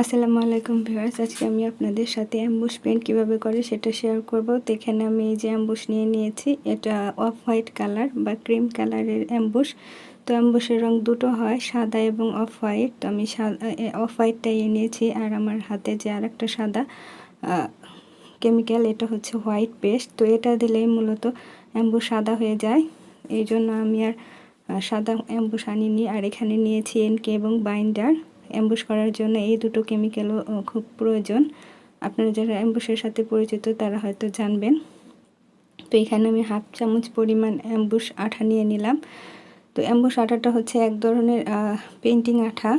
আসসালামু আলাইকুম ভিউয়ার্স, আজকে আমি আপনাদের সাথে অ্যাম্বুশ পেন্ট কীভাবে করে সেটা শেয়ার করব। তো এখানে আমি এই যে অ্যাম্বুশ নিয়ে নিয়েছি, এটা অফ হোয়াইট কালার বা ক্রিম কালারের অ্যাম্বুশ তো অ্যাম্বুশের রং দুটো হয়, সাদা এবং অফ হোয়াইট তো আমি সাদা অফ হোয়াইটটাই নিয়েছি, আর আমার হাতে যে আর একটা সাদা কেমিক্যাল এটা হচ্ছে হোয়াইট পেস্ট তো এটা দিলেই মূলত অ্যাম্বুশ সাদা হয়ে যায়। এই জন্য আমি আর সাদা অ্যাম্বুশ আনিনি। আর এখানে নিয়েছি এনকে এবং বাইন্ডার অ্যাম্বুশ করার জন্য এই দুটো কেমিক্যালও খুব প্রয়োজন। আপনারা যারা অ্যাম্বুশের সাথে পরিচিত, তারা হয়তো জানবেন। তো এখানে আমি হাফ চামচ পরিমাণ অ্যাম্বুশ আঠা নিয়ে নিলাম। তো অ্যাম্বুশ আঠাটা হচ্ছে এক ধরনের পেন্টিং আঠা।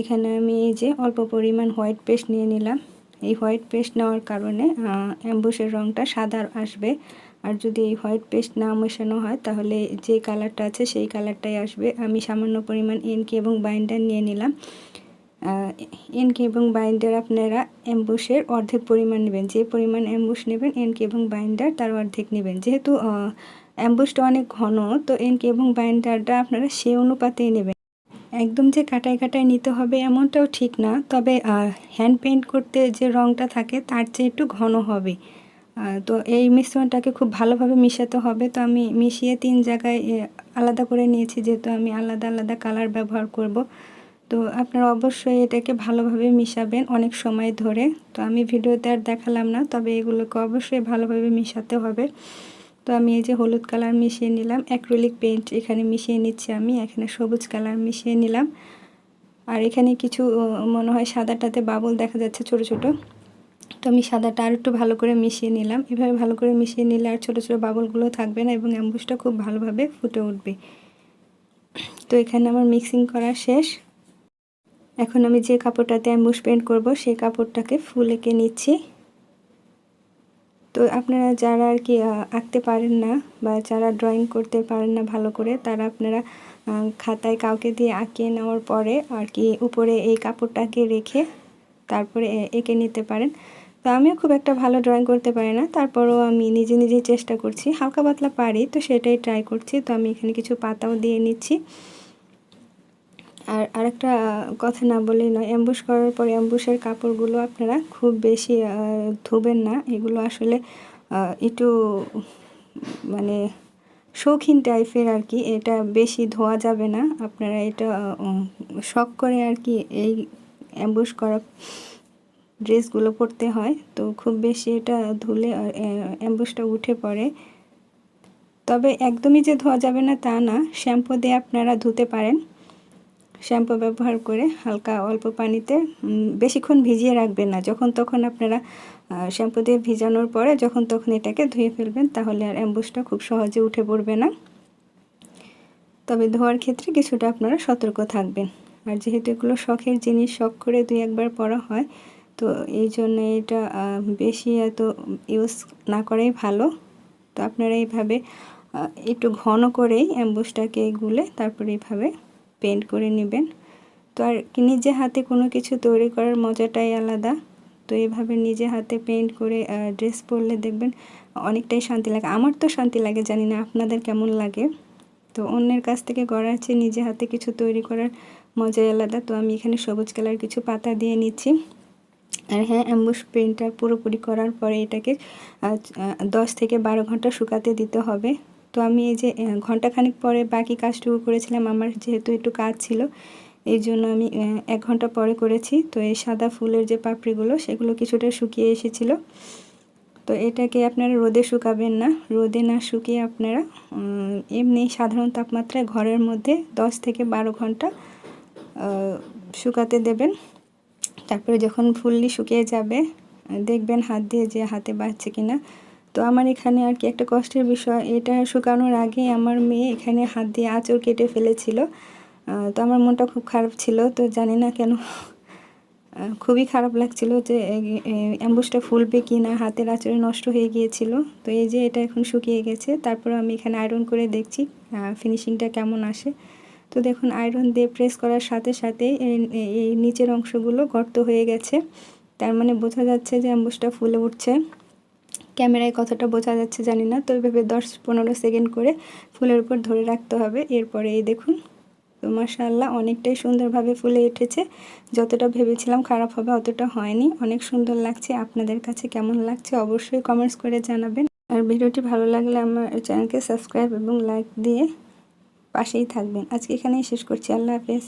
এখানে আমি এই যে অল্প পরিমাণ হোয়াইট পেস্ট নিয়ে নিলাম। এই হোয়াইট পেস্ট নেওয়ার কারণে অ্যাম্বুশের রঙটা সাদা আসবে। আর যদি এই হোয়াইট পেস্ট না মেশানো হয়, তাহলে যে কালারটা আছে সেই কালারটাই আসবে। আমি সামান্য পরিমাণ এনকে এবং বাইন্ডার নিয়ে নিলাম। এনকে এবং বাইন্ডার আপনারা অ্যাম্বুশের অর্ধেক পরিমাণ নেবেন। যে পরিমাণ অ্যাম্বুশ নেবেন, এনকে এবং বাইন্ডার তার অর্ধেক নেবেন। যেহেতু অ্যাম্বুশটা অনেক ঘন, তো এনকে এবং বাইন্ডারটা আপনারা সে অনুপাতেই নেবেন। একদম যে কাটায় কাটায় নিতে হবে এমনটাও ঠিক না, তবে হ্যান্ড পেন্ট করতে যে রঙটা থাকে তার চেয়ে একটু ঘন হবে। তো এই মিশ্রণটাকে খুব ভালোভাবে মিশাতে হবে। তো আমি মিশিয়ে তিন জায়গায় আলাদা করে নিয়েছি যেহেতু আমি আলাদা আলাদা কালার ব্যবহার করব। তো আপনারা অবশ্যই এটাকে ভালোভাবে মিশাবেন অনেক সময় ধরে। তো আমি ভিডিওতে আর দেখালাম না, তবে এগুলোকে অবশ্যই ভালোভাবে মিশাতে হবে। তো আমি এই যে হলুদ কালার মিশিয়ে নিলাম অ্যাক্রিলিক পেন্ট এখানে মিশিয়ে নিচ্ছি আমি, এখানে সবুজ কালার মিশিয়ে নিলাম। আর এখানে কিছু মনে হয় সাদাটাতে বাবল দেখা যাচ্ছে ছোট ছোট। তো আমি সাদাটা আর একটু ভালো করে মিশিয়ে নিলাম। এভাবে ভালো করে মিশিয়ে নিলে আর ছোটো ছোটো বাবলগুলো থাকবে না এবং অ্যাম্বুসটা খুব ভালোভাবে ফুটে উঠবে। তো এখানে আমার মিক্সিং করা শেষ। এখন আমি যে কাপড়টাতে অ্যাম্বুস পেন্ট করব সেই কাপড়টাকে ফুল এঁকে নিচ্ছি। তো আপনারা যারা আর কি আঁকতে পারেন না বা যারা ড্রয়িং করতে পারেন না ভালো করে, তারা আপনারা খাতায় কাউকে দিয়ে আঁকিয়ে নেওয়ার পরে আর কি উপরে এই কাপড়টাকে রেখে তারপরে এঁকে নিতে পারেন। তো আমিও খুব একটা ভালো ড্রয়িং করতে পারি না। তারপরও আমি নিজে নিজেই চেষ্টা করছি। হালকা পাতলা পারি, তো সেটাই ট্রাই করছি। তো আমি এখানে কিছু পাতাও দিয়ে নিচ্ছি। আর আরেকটা কথা না বলেই নয় অ্যাম্বুশ করার পর অ্যাম্বুশের কাপড়গুলো আপনারা খুব বেশি ধুবেন না। এগুলো আসলে একটু মানে শৌখিন টাইপের আর কি। এটা বেশি ধোয়া যাবে না। আপনারা এটা শখ করে আর কি এই অ্যাম্বুশ করা ড্রেসগুলো পরতে হয়, তো খুব বেশি এটা ধুলে অ্যাম্বুসটা উঠে পড়ে। তবে একদমই যে ধোয়া যাবে না তা না, শ্যাম্পু দিয়ে আপনারা ধুতে পারেন। শ্যাম্পু ব্যবহার করে হালকা অল্প পানিতে বেশিক্ষণ ভিজিয়ে রাখবেন না। যখন তখন আপনারা শ্যাম্পু দিয়ে ভিজানোর পরে যখন তখন এটাকে ধুয়ে ফেলবেন, তাহলে আর অ্যাম্বুসটা খুব সহজে উঠে পড়বে না। তবে ধোয়ার ক্ষেত্রে কিছুটা আপনারা সতর্ক থাকবেন। আর যেহেতু এগুলো শখের জিনিস, শখ করে দুই একবার পরা হয় তো এই জন্য এটা বেশি এত ইউজ না করাই ভালো। তো আপনারা এইভাবে একটু ঘন করেই অ্যাম্বুসটাকে গুলে তারপরে এইভাবে পেন্ট করে নেবেন। তো আর নিজে হাতে কোনো কিছু তৈরি করার মজাটাই আলাদা। তো এভাবে নিজে হাতে পেন্ট করে ড্রেস পরলে দেখবেন অনেকটাই শান্তি লাগে। আমার তো শান্তি লাগে, জানি না আপনাদের কেমন লাগে। তো অন্যের কাছ থেকে করার আছে নিজে হাতে কিছু তৈরি করার মজাই আলাদা। তো আমি এখানে সবুজ কালার কিছু পাতা দিয়ে নিচ্ছি। আর হ্যাঁ অ্যাম্বুশ পেন্টটা পুরোপুরি করার পরে এটাকে দশ থেকে বারো ঘণ্টা শুকাতে দিতে হবে। তো আমি এই যে ঘন্টাখানিক পরে বাকি কাজটুকু করেছিলাম, আমার যেহেতু একটু কাজ ছিল, এই জন্য আমি এক ঘণ্টা পরে করেছি। তো এই সাদা ফুলের যে পাপড়িগুলো, সেগুলো কিছুটা শুকিয়ে এসেছিল। তো এটাকে আপনারা রোদে শুকাবেন না। রোদে না শুকিয়ে আপনারা এমনি সাধারণ তাপমাত্রায় ঘরের মধ্যে দশ থেকে বারো ঘণ্টা শুকাতে দেবেন। তারপরে যখন ফুললি শুকিয়ে যাবে, দেখবেন হাত দিয়ে যে হাতে বাড়ছে কিনা। তো আমার এখানে আর কি একটা কষ্টের বিষয়, এটা শুকানোর আগে আমার মেয়ে এখানে হাত দিয়ে আঁচড় কেটে ফেলেছিল। তো আমার মনটা খুব খারাপ ছিল, তো জানি না কেন খুবই খারাপ লাগছিল যে অ্যাম্বুসটা ফুলবে কি না হাতের আঁচড়ে নষ্ট হয়ে গিয়েছিল। তো এই যে এটা এখন শুকিয়ে গেছে তারপর আমি এখানে আয়রন করে দেখছি ফিনিশিংটা কেমন আসে। তো দেখুন আয়রন দিয়ে প্রেস করার সাথে সাথে এই নিচের অংশগুলো গর্ত হয়ে গেছে। তার মানে বোঝা যাচ্ছে যে অ্যাম্বুসটা ফুলে উঠছে। ক্যামেরায় কতটা বোঝা যাচ্ছে জানি না তো এইভাবে দশ পনেরো সেকেন্ড করে ফুলের উপর ধরে রাখতে হবে। এরপরে এই দেখুন, তো মাশাআল্লাহ অনেকটাই সুন্দরভাবে ফুলে উঠেছে। যতটা ভেবেছিলাম খারাপ হবে, অতটা হয়নি। অনেক সুন্দর লাগছে। আপনাদের কাছে কেমন লাগছে অবশ্যই কমেন্টস করে জানাবেন। আর ভিডিওটি ভালো লাগলে আমার চ্যানেলকে সাবস্ক্রাইব এবং লাইক দিয়ে পাশেই থাকবেন। আজকে এখানেই শেষ করছি। আল্লাহ হাফেজ।